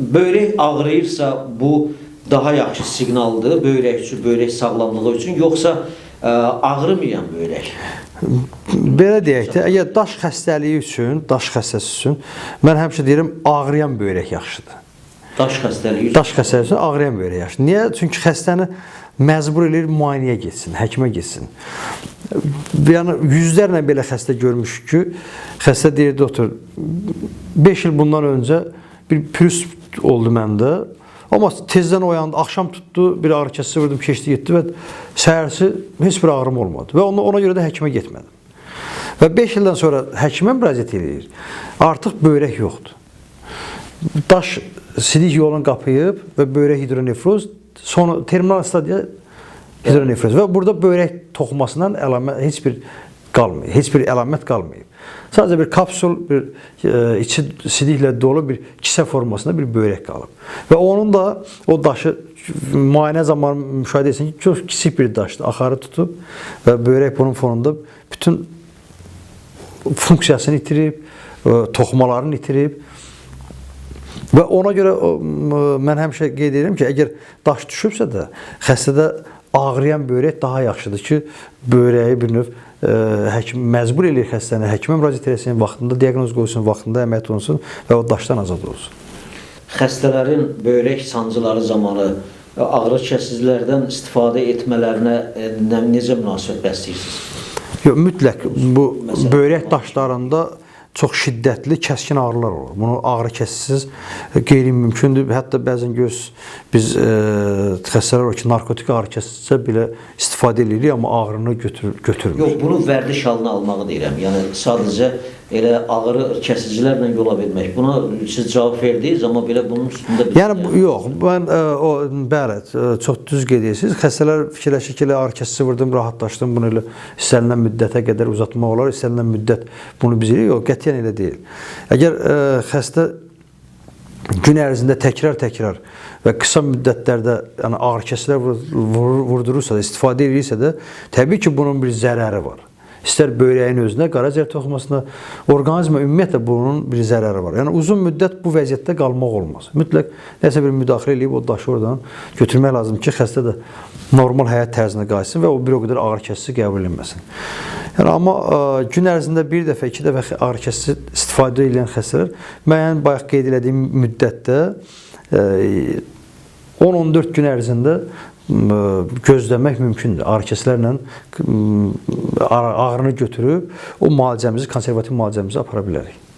Böyrək ağrıyırsa bu daha yaxşı siqnaldır böyrək üçün, böyrək sağlamlığı üçün, yoxsa ə, ağrımayan böyrək? Belə deyək də, əgər daş xəstəliyi üçün, daş xəstəsi üçün mən həmişə deyirəm ağrıyan böyrək yaxşıdır. Daş xəstəliyi. Daş xəstəsi üçün ağrıyan böyrək yaxşıdır. Niyə? Çünki xəstəni məcbur eləyir müayinəyə getsin, həkimə getsin. Yəni yüzlərlə belə xəstə görmüşük ki, xəstə deyir doktor 5 il bundan öncə bir pürüz oldu məndə. Amma tezdən oyandı, axşam tutdu, bir ağrı kəsici vurdum, keçdi, getdi və səhərsi heç bir ağrım olmadı və ona, ona görə də həkimə getmədim. Və 5 ildən sonra həkimə müraciət edir. Artıq böyrək yoxdur. Daş sidik yolunu qapıyıb və böyrək hidronefroz, sonra terminal stadiya hidronefroz və burada böyrək toxumasından əlamət heç bir qalmayıb, heç bir əlamət qalmayıb. Sadəcə bir kapsul, bir e, içi sidiklə dolu bir kisə formasında bir böyrək qalıb. Və onun da o daşı müayinə zamanı müşahidə etsin ki, çox kiçik bir daşdır, axarı tutub və böyrək bunun fonunda bütün funksiyasını itirib, e, toxumalarını itirib Və ona görə m- mən həmişə qeyd ki, əgər daş düşübsə də, xəstədə ağrıyan böyrək daha yaxşıdır ki, böyrəyi bir növ həkim məcbur eləyir xəstəni həkimə müraciət etsin, vaxtında diaqnoz qoysun, vaxtında əməliyyat olunsun və o daşdan azad olsun. Xəstələrin böyrək sancıları zamanı ə, ağrı kəsicilərdən istifadə etmələrinə nə- necə münasibət bəsləyirsiniz? Yox, mütləq bu Məsələn, böyrək daşlarında çox şiddətli kəskin ağrılar olur. Bunu ağrı kəsisiz qeyri-mümkündür. Hətta bəzən göz biz e, xəstələr var ki, narkotik ağrı kəsicisə belə istifadə edirik, amma ağrını götür götürmür. Yox, bunu vərdiş halına almağı deyirəm. Yəni sadəcə elə ağrı kəsicilərlə yola vermək. Buna siz cavab verdiniz, amma belə bunun üstündə bir Yəni bu- yox, mən ə, o bəli, ə, çox düz qeyd edirsiniz. Xəstələr fikirləşir ki, elə ağrı kəsici vurdum, rahatlaşdım, bunu elə istənilən müddətə qədər uzatmaq olar, istənilən müddət bunu biz. Yox, qətiyyən elə deyil. Əgər ə, xəstə gün ərzində təkrar-təkrar və qısa müddətlərdə yəni vur- vur- vurdurursa da, istifadə edirsə də, təbii ki, bunun bir zərəri var. İstər böyrəyin özünə, qaraciyər toxumasına, orqanizmə ümumiyyətlə bunun bir zərəri var. Yəni uzun müddət bu vəziyyətdə qalmaq olmaz. Mütləq nəsə bir müdaxilə eləyib o daşı oradan götürmək lazımdır ki, xəstə də normal həyat tərzinə qayıtsın və o bir o qədər ağrı kəsici qəbul edilməsin. Yəni amma ə, gün ərzində bir dəfə, iki dəfə ağrı kəsici istifadə edən xəstələr müəyyən bayaq qeyd etdiyim müddətdə ə, 10-14 gün ərzində gözləmək mümkündür. Ağrı kəsilərlə m, ağrını götürüb o müalicəmizi, konservativ müalicəmizi apara bilərik.